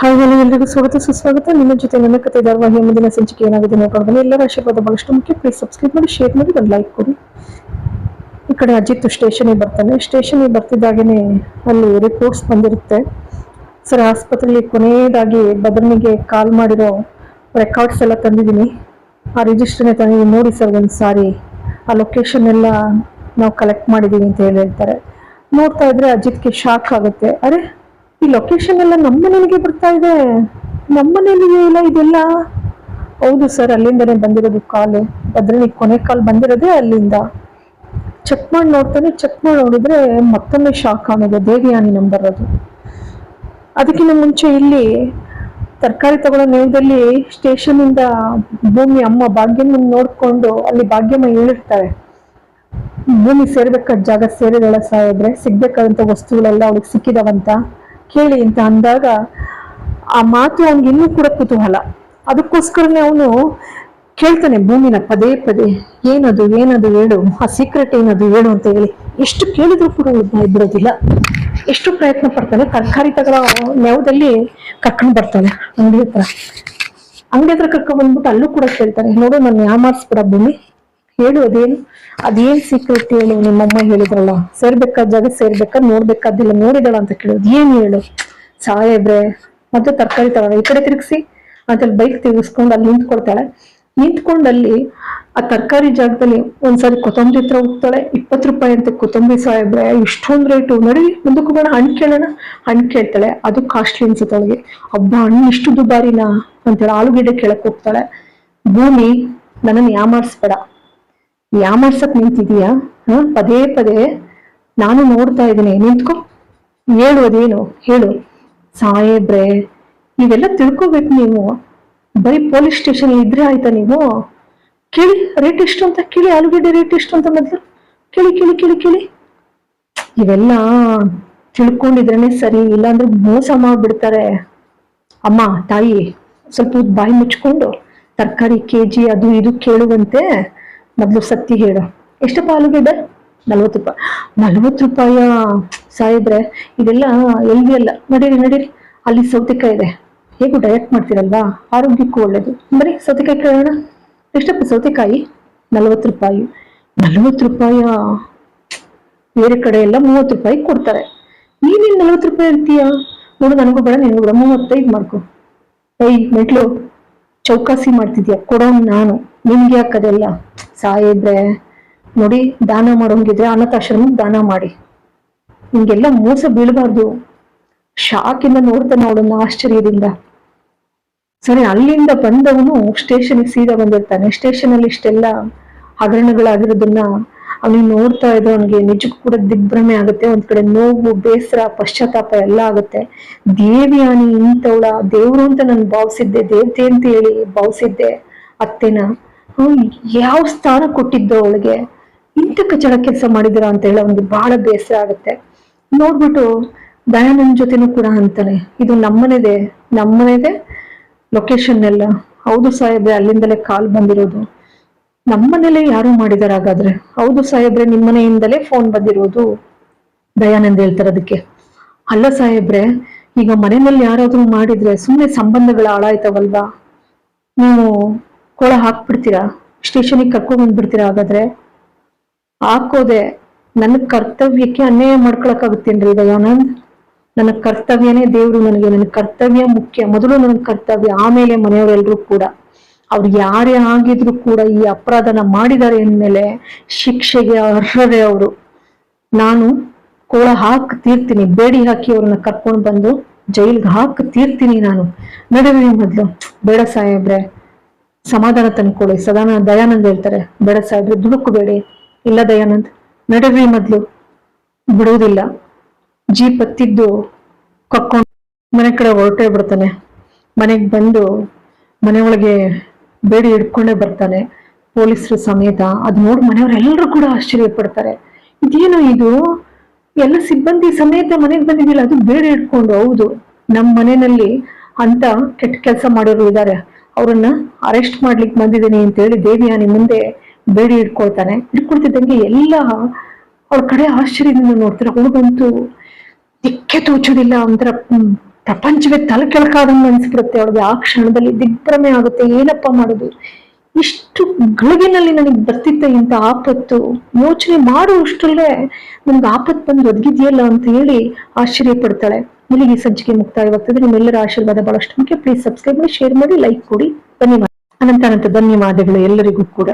Hi ಎಲ್ಲರಿಗೂ ಸ್ವಾಗತ, ಸುಸ್ವಾಗತ. ನಿಮ್ಮ ಜೊತೆ ನನ್ನ ಕತೆ ಧಾರವಾಹಿಯ ಮುಂದಿನ ಸಂಚಿಕೆ ಏನಾಗಿದೆ ನೋಡ್ಕೊಂಡು ಎಲ್ಲರ ಆಶೀರ್ವಾದ ಬಹಳಷ್ಟು ಮುಖ್ಯ. ಪ್ಲೀಸ್ ಸಬ್ಸ್ಕ್ರೈಬ್ ಮಾಡಿ ಶೇರ್ ಮಾಡಿ, ಒಂದು ಲೈಕ್ ಕೊಡಿ. ಈ ಕಡೆ ಅಜಿತ್ ಸ್ಟೇಷನ್ಗೆ ಬರ್ತಾನೆ. ಸ್ಟೇಷನ್ಗೆ ಬರ್ತಿದ್ದಾಗೇನೆ ಅಲ್ಲಿ ರಿಪೋರ್ಟ್ಸ್ ಬಂದಿರುತ್ತೆ. ಸರ್, ಆಸ್ಪತ್ರೆಯಲ್ಲಿ ಕೊನೆಯದಾಗಿ ಬದರ್ನಿಗೆ ಕಾಲ್ ಮಾಡಿರೋ ರೆಕಾರ್ಡ್ಸ್ ಎಲ್ಲ ತಂದಿದ್ದೀನಿ. ಆ ರಿಜಿಸ್ಟ್ರನ್ನೇ ತಂದಿದ್ದೀನಿ. ನೋಡಿ ಸರ್, ಒಂದು ಸಾರಿ. ಆ ಲೊಕೇಶನ್ ಎಲ್ಲ ನಾವು ಕಲೆಕ್ಟ್ ಮಾಡಿದ್ದೀವಿ ಅಂತ ಹೇಳಿ ಹೇಳ್ತಾರೆ. ನೋಡ್ತಾ ಇದ್ರೆ ಅಜಿತ್ಗೆ ಶಾಕ್ ಆಗುತ್ತೆ. ಅರೆ ಈ ಲೊಕೇಶನ್ ಎಲ್ಲ ನಮ್ಮ ಮನೇಲಿಗೆ ಬರ್ತಾ ಇದೆ. ನಮ್ಮ ಮನೇಲಿಗೆ ಇಲ್ಲ, ಇದೆಲ್ಲ. ಹೌದು ಸರ್, ಅಲ್ಲಿಂದನೇ ಬಂದಿರೋದು ಕಾಲು. ಅದ್ರಲ್ಲಿ ಕೊನೆ ಕಾಲ್ ಬಂದಿರೋದೇ ಅಲ್ಲಿಂದ. ಚೆಕ್ ಮಾಡಿ ನೋಡ್ತಾನೆ ಚೆಕ್ ಮಾಡಿ ನೋಡಿದ್ರೆ ಮತ್ತೊಮ್ಮೆ ಶಾಕ್ ಆಗೋದು, ದೇವಿಯಾನಿ ನಂಬರ್ ಅದು. ಅದಕ್ಕಿಂತ ಮುಂಚೆ ಇಲ್ಲಿ ತರಕಾರಿ ತಗೊಳ್ಳೋ ನೇರದಲ್ಲಿ ಸ್ಟೇಷನ್ ಇಂದ ಭೂಮಿ ಅಮ್ಮ ಭಾಗ್ಯಮ್ಮ ನೋಡ್ಕೊಂಡು ಅಲ್ಲಿ ಭಾಗ್ಯಮ್ಮ ಹೇಳಿರ್ತಾರೆ. ಭೂಮಿ ಸೇರ್ಬೇಕಾದ ಜಾಗ ಸೇರಿದಳ ಸಾಯಿದ್ರೆ ಸಿಗ್ಬೇಕಾದಂತ ವಸ್ತುಗಳೆಲ್ಲ ಅವಳಿಗೆ ಸಿಕ್ಕಿದವಂತ. ಕೇಳಿ ಅಂತ ಅಂದಾಗ ಆ ಮಾತು ಅವನಿಗೆ ಇನ್ನೂ ಕೂಡ ಕುತೂಹಲ. ಅದಕ್ಕೋಸ್ಕರನೇ ಅವನು ಕೇಳ್ತಾನೆ ಭೂಮಿನ ಪದೇ ಪದೇ, ಏನದು ಏನದು ಹೇಳು, ಆ ಸೀಕ್ರೆಟ್ ಏನದು ಹೇಳು ಅಂತ ಹೇಳಿ. ಎಷ್ಟು ಕೇಳಿದ್ರು ಕೂಡ ಇದ್ದಿರೋದಿಲ್ಲ ಎಷ್ಟು ಪ್ರಯತ್ನ ಪಡ್ತಾನೆ, ತರಕಾರಿ ತಗಳ ನೆವದಲ್ಲಿ ಕರ್ಕೊಂಡು ಬರ್ತಾನೆ ಅಂಗಡಿ ಹತ್ರ. ಅಂಗಡಿ ಹತ್ರ ಕರ್ಕೊಂಡ್ ಬಂದ್ಬಿಟ್ಟು ಅಲ್ಲೂ ಕೂಡ ಕೇಳ್ತಾನೆ, ನೋಡು ನಾನು ಯಾಮಾರ್ಸ್ಬಿಡ ಭೂಮಿ. ಹೇಳು ಅದೇನು ಅದೇನ್ ಸೀಕ್ರೆಟ್ ಹೇಳು, ನಿಮ್ಮಮ್ಮ ಹೇಳಿದ್ರಲ್ಲ ಸೇರ್ಬೇಕಾದ ಜಾಗ ಸೇರ್ಬೇಕಾ ನೋಡ್ಬೇಕಾದಿಲ್ಲ ನೋಡಿದಳ ಅಂತ ಕೇಳೋದು ಏನ್ ಹೇಳು? ಸಾಹೇಬ್ರೆ ಮತ್ತೆ ತರಕಾರಿ ತಗೊಳ ಈ ಕಡೆ ತಿರುಗಿಸಿ. ಅಂತಲ್ಲಿ ಬೈಕ್ ತಿರುಗಿಸ್ಕೊಂಡು ಅಲ್ಲಿ ನಿಂತ್ಕೊಳ್ತಾಳೆ. ನಿಂತ್ಕೊಂಡಲ್ಲಿ ಆ ತರಕಾರಿ ಜಾಗದಲ್ಲಿ ಒಂದ್ಸರಿ ಕೊತ್ತಂಬರಿ ಹತ್ರ ಹೋಗ್ತಾಳೆ. ಇಪ್ಪತ್ತು ರೂಪಾಯಿ ಅಂತ ಕೊತ್ತಂಬರಿ ಸಾಹೇಬ್ರೆ ಇಷ್ಟೊಂದು ರೇಟು ನಡಿ, ಮುಂದಕ್ಕೂ ಬೇಡ ಹಣ್ಣು ಕೇಳೋಣ. ಹಣ್ಣು ಕೇಳ್ತಾಳೆ. ಅದು ಕಾಸ್ಟ್ಲಿ ಅನ್ಸುತ್ತೆ ಅವಳಿಗೆ. ಹಬ್ಬ ಹಣ್ಣು ಇಷ್ಟು ದುಬಾರಿನಾ? ಅಂತೇಳಿ ಆಲೂಗೆಡ್ಡೆ ಕೇಳಕ್ ಹೋಗ್ತಾಳೆ. ಭೂಮಿ, ನನ್ನನ್ನು ಯಾಮಾರಿಸ್ಬೇಡ ಯಾಮಾರ್ಸಕ್ ನಿಂತಿದೀಯಾ? ಹ? ಪದೇ ಪದೇ ನಾನು ನೋಡ್ತಾ ಇದ್ದೀನಿ. ನಿಂತ್ಕೊ. ಹೇಳು ಅದೇನು ಹೇಳು. ಸಾಹೇಬ್ರೆ ಇವೆಲ್ಲ ತಿಳ್ಕೊಬೇಕು ನೀವು. ಬರೀ ಪೊಲೀಸ್ ಸ್ಟೇಷನ್ ಇದ್ರೆ ಆಯ್ತಾ ನೀವು? ಕೇಳಿ, ರೇಟ್ ಎಷ್ಟು ಅಂತ ಕೇಳಿ, ಆಲೂಗಡ್ಡೆ ರೇಟ್ ಎಷ್ಟು ಅಂತ ಮೊದ್ಲು. ಕೇಳಿ ಕೇಳಿ ಕೇಳಿ ಕೇಳಿ. ಇವೆಲ್ಲ ತಿಳ್ಕೊಂಡಿದ್ರೇನೆ ಸರಿ, ಇಲ್ಲಾಂದ್ರೆ ಮೋಸ ಮಾಡ್ಬಿಡ್ತಾರೆ. ಅಮ್ಮ, ತಾಯಿ, ಸ್ವಲ್ಪ ಬಾಯಿ ಮುಚ್ಕೊಂಡು, ತರಕಾರಿ ಕೆ ಜಿ ಅದು ಇದು ಕೇಳುವಂತೆ ಮೊದಲು ಸತ್ತಿ ಹೇಳು. ಎಷ್ಟಪ್ಪ ಆಲೂಗೆಡ್ಡೆ? ನಲ್ವತ್ತು ರೂಪಾಯಿ. ನಲ್ವತ್ತು ರೂಪಾಯ ಸಾಯಿದ್ರೆ ಇದೆಲ್ಲ ಎಲ್ಲಿ ಅಲ್ಲ. ನಡೀರಿ ನಡೀರಿ. ಅಲ್ಲಿ ಸೌತೆಕಾಯಿ ಇದೆ. ಹೇಗೂ ಡೈರೆಕ್ಟ್ ಮಾಡ್ತೀರಲ್ವಾ? ಆರೋಗ್ಯಕ್ಕೂ ಒಳ್ಳೇದು. ಬರೀ ಸೌತೆಕಾಯಿ ಕೇಳೋಣ. ಎಷ್ಟಪ್ಪ ಸೌತೆಕಾಯಿ? ನಲ್ವತ್ತು ರೂಪಾಯಿ. ನಲ್ವತ್ತು ರೂಪಾಯ ಬೇರೆ ಕಡೆ ಎಲ್ಲ ಮೂವತ್ತು ರೂಪಾಯಿ ಕೊಡ್ತಾರೆ. ನೀನೇನು ನಲ್ವತ್ತು ರೂಪಾಯಿ ಇರ್ತೀಯ ನೋಡು, ನನಗೂ ಬೇಡ, ನಿನಗೂ ಬೇಡ. ಮೂವತ್ತೈದು ಮಾಡ್ಕೊ ಐ ಮೆಟ್ಲು, ಚೌಕಾಸಿ ಮಾಡ್ತಿದ್ಯಾ? ಕೊಡೋನ್ ನಾನು. ನಿಮ್ಗೆ ಯಾಕದೆಲ್ಲ ಸಾಯಿದ್ರೆ ನೋಡಿ ದಾನ ಮಾಡೋಂಗಿದ್ರೆ ಅನಾಥಾಶ್ರಮಕ್ಕೆ ದಾನ ಮಾಡಿ. ನಿಮ್ಗೆಲ್ಲ ಮೋಸ ಬೀಳಬಾರ್ದು. ಶಾಕಿಂದ ನೋಡ್ತಾನೆ ಅವಳನ್ನ ಆಶ್ಚರ್ಯದಿಂದ. ಸರಿ, ಅಲ್ಲಿಂದ ಬಂದವನು ಸ್ಟೇಷನ್ಗೆ ಸೀದಾ ಬಂದಿರ್ತಾನೆ. ಸ್ಟೇಷನ್ ಅಲ್ಲಿ ಇಷ್ಟೆಲ್ಲ ಹಗರಣಗಳಾಗಿರೋದನ್ನ ಅವನಿಗೆ ನೋಡ್ತಾ ಇದ್ದು ಅವನಿಗೆ ನಿಜಕ್ಕೂ ಕೂಡ ದಿಗ್ಭ್ರಮೆ ಆಗುತ್ತೆ. ಒಂದ್ ಕಡೆ ನೋವು, ಬೇಸರ, ಪಶ್ಚಾತ್ತಾಪ ಎಲ್ಲ ಆಗುತ್ತೆ. ದೇವಿಯಾನಿ ಇಂಥವಳ, ದೇವ್ರು ಅಂತ ನಾನು ಭಾವಿಸಿದ್ದೆ, ದೇವತೆ ಅಂತ ಹೇಳಿ ಭಾವಿಸಿದ್ದೆ ಅತ್ತೆನ. ಯಾವ ಸ್ಥಾನ ಕೊಟ್ಟಿದ್ದು ಅವಳಿಗೆ? ಇಂಥ ಕಚಡ ಕೆಲಸ ಮಾಡಿದಿರ ಅಂತ ಹೇಳಿ ಒಂದು ಬಹಳ ಬೇಸರ ಆಗುತ್ತೆ. ನೋಡ್ಬಿಟ್ಟು ದಯಾನಂದ್ ಜೊತೆನೂ ಕೂಡ ಅಂತಾನೆ, ಇದು ನಮ್ಮನೇದೆ ನಮ್ಮನೇದೆ ಲೊಕೇಶನ್ ಎಲ್ಲ. ಹೌದು ಸಾಹೇಬ್ರೆ, ಅಲ್ಲಿಂದಲೇ ಕಾಲ್ ಬಂದಿರೋದು. ನಮ್ಮನೇಲೆ ಯಾರು ಮಾಡಿದಾರ ಹಾಗಾದ್ರೆ. ಹೌದು ಸಾಹೇಬ್ರೆ, ನಿಮ್ಮನೆಯಿಂದಲೇ ಫೋನ್ ಬಂದಿರೋದು. ದಯಾನಂದ್ ಹೇಳ್ತಾರೆ ಅದಕ್ಕೆ. ಅಲ್ಲ ಸಾಹೇಬ್ರೆ, ಈಗ ಮನೆಯಲ್ಲಿ ಯಾರಾದ್ರೂ ಮಾಡಿದ್ರೆ ಸುಮ್ಮನೆ ಸಂಬಂಧಗಳ ಹಾಳಾಯ್ತವಲ್ವಾ? ನೀವು ಕೊಳ ಹಾಕ್ಬಿಡ್ತೀರಾ? ಸ್ಟೇಷನಿಗೆ ಕರ್ಕೊಂಡ್ ಬಂದ್ಬಿಡ್ತೀರಾ ಹಾಗಾದ್ರೆ? ಹಾಕೋದೆ ನನ್ನ ಕರ್ತವ್ಯಕ್ಕೆ ಅನ್ಯಾಯ ಮಾಡ್ಕೊಳಕ್ಕಾಗುತ್ತೇನ್ರಿ ದಯಾನಂದ್ ನನ್ನ ಕರ್ತವ್ಯನೇ ದೇವ್ರು ನನಗೆ, ನನ್ನ ಕರ್ತವ್ಯ ಮುಖ್ಯ. ಮೊದಲು ನನ್ನ ಕರ್ತವ್ಯ ಆಮೇಲೆ ಮನೆಯವರೆಲ್ಲರೂ ಕೂಡ. ಅವ್ರು ಯಾರೇ ಆಗಿದ್ರು ಕೂಡ ಈ ಅಪರಾಧನ ಮಾಡಿದ್ದಾರೆ ಅಂದಮೇಲೆ ಶಿಕ್ಷೆಗೆ ಅರ್ಹರೇ ಅವರು. ನಾನು ಕೋಳ ಹಾಕಿ ತೀರ್ತೀನಿ, ಬೇಡಿ ಹಾಕಿ ಅವ್ರನ್ನ ಕರ್ಕೊಂಡು ಬಂದು ಜೈಲ್ಗೆ ಹಾಕಿ ತೀರ್ತೀನಿ ನಾನು. ನಡುವೆ ಮೊದಲು, ಬೇಡ ಸಾಹೇಬ್ರೆ. ಸಮಾಧಾನ ತಂದ್ಕೊಳ್ಳಿ ಸದಾನ ದಯಾನಂದ್ ಹೇಳ್ತಾರೆ, ಬೇಡ ಸಾಹೇಬ್ರೆ ದುಡುಕಬೇಡಿ ಇಲ್ಲ ದಯಾನಂದ್ ನಡೀರಿ ಮೊದ್ಲು ಬಿಡುವುದಿಲ್ಲ. ಜೀಪ್ ಹತ್ತಿದ್ದು ಕಕ್ಕೊಂಡು ಮನೆ ಕಡೆ ಹೊರಟೇ ಬಿಡ್ತಾನೆ. ಮನೆಗೆ ಬಂದು ಮನೆ ಒಳಗೆ ಬೇಡಿ ಹಿಡ್ಕೊಂಡೇ ಬರ್ತಾನೆ ಪೊಲೀಸರು ಸಮೇತ. ಅದ್ ನೋಡಿ ಮನೆಯವರೆಲ್ಲರೂ ಕೂಡ ಆಶ್ಚರ್ಯ ಪಡ್ತಾರೆ. ಇದೇನು ಇದು? ಎಲ್ಲ ಸಿಬ್ಬಂದಿ ಸಮೇತ ಮನೆಗೆ ಬಂದಿದ್ದಿಲ್ಲ ಅದು ಬೇಡಿ ಹಿಡ್ಕೊಂಡು. ಹೌದು ನಮ್ಮ ಮನೆಯಲ್ಲಿ ಅಂತ ಕೆಟ್ಟ ಕೆಲಸ ಮಾಡೋರು ಇದ್ದಾರೆ ಅವ್ರನ್ನ ಅರೆಸ್ಟ್ ಮಾಡ್ಲಿಕ್ಕೆ ಬಂದಿದ್ದೀನಿ ಅಂತ ಹೇಳಿ ದೇವಿಯಾನಿ ಮುಂದೆ ಬೇಡಿ ಇಟ್ಕೊಳ್ತಾನೆ ಇಟ್ಕೊಳ್ತಿದ್ದಂಗೆ ಎಲ್ಲ ಅವ್ರ ಕಡೆ ಆಶ್ಚರ್ಯದಿಂದ ನೋಡ್ತಾರೆ. ಹುಡುಗಂತೂ ದಿಕ್ಕೆ ತೋಚೋದಿಲ್ಲ ಒಂಥರ ಪ್ರಪಂಚವೇ ತಲೆ ಕೆಳಕಾದಂಗೆ ಅನ್ಸ್ಬಿಡುತ್ತೆ. ಅವಳಿಗೆ ಆ ಕ್ಷಣದಲ್ಲಿ ದಿಗ್ಭ್ರಮೆ ಆಗುತ್ತೆ. ಏನಪ್ಪ ಮಾಡೋದು? ಇಷ್ಟು ಗಳಿಗೆನಲ್ಲಿ ನನಗೆ ಬರ್ತಿತ್ತೆ ಇಂಥ ಆಪತ್ತು. ಯೋಚನೆ ಮಾಡುವಷ್ಟರಲ್ಲೇ ನಮ್ಗೆ ಆಪತ್ತು ಬಂದು ಒದಗಿದೆಯಲ್ಲ ಅಂತ ಹೇಳಿ ಆಶ್ಚರ್ಯ ಪಡ್ತಾಳೆ ಇಲ್ಲಿಗೆ ಸಜ್ಜಿಗೆ ಮುಕ್ತಾಯವಾಗ್ತದೆ. ನಿಮ್ಮೆಲ್ಲರ ಆಶೀರ್ವಾದ ಬಹಳಷ್ಟು ಮುಖ್ಯ. ಪ್ಲೀಸ್ ಸಬ್ಸ್ಕ್ರೈಬ್ ಮಾಡಿ ಶೇರ್ ಮಾಡಿ ಲೈಕ್ ಕೊಡಿ. ಧನ್ಯವಾದ. ಅನಂತ ಅನಂತ ಧನ್ಯವಾದಗಳು ಎಲ್ಲರಿಗೂ ಕೂಡ.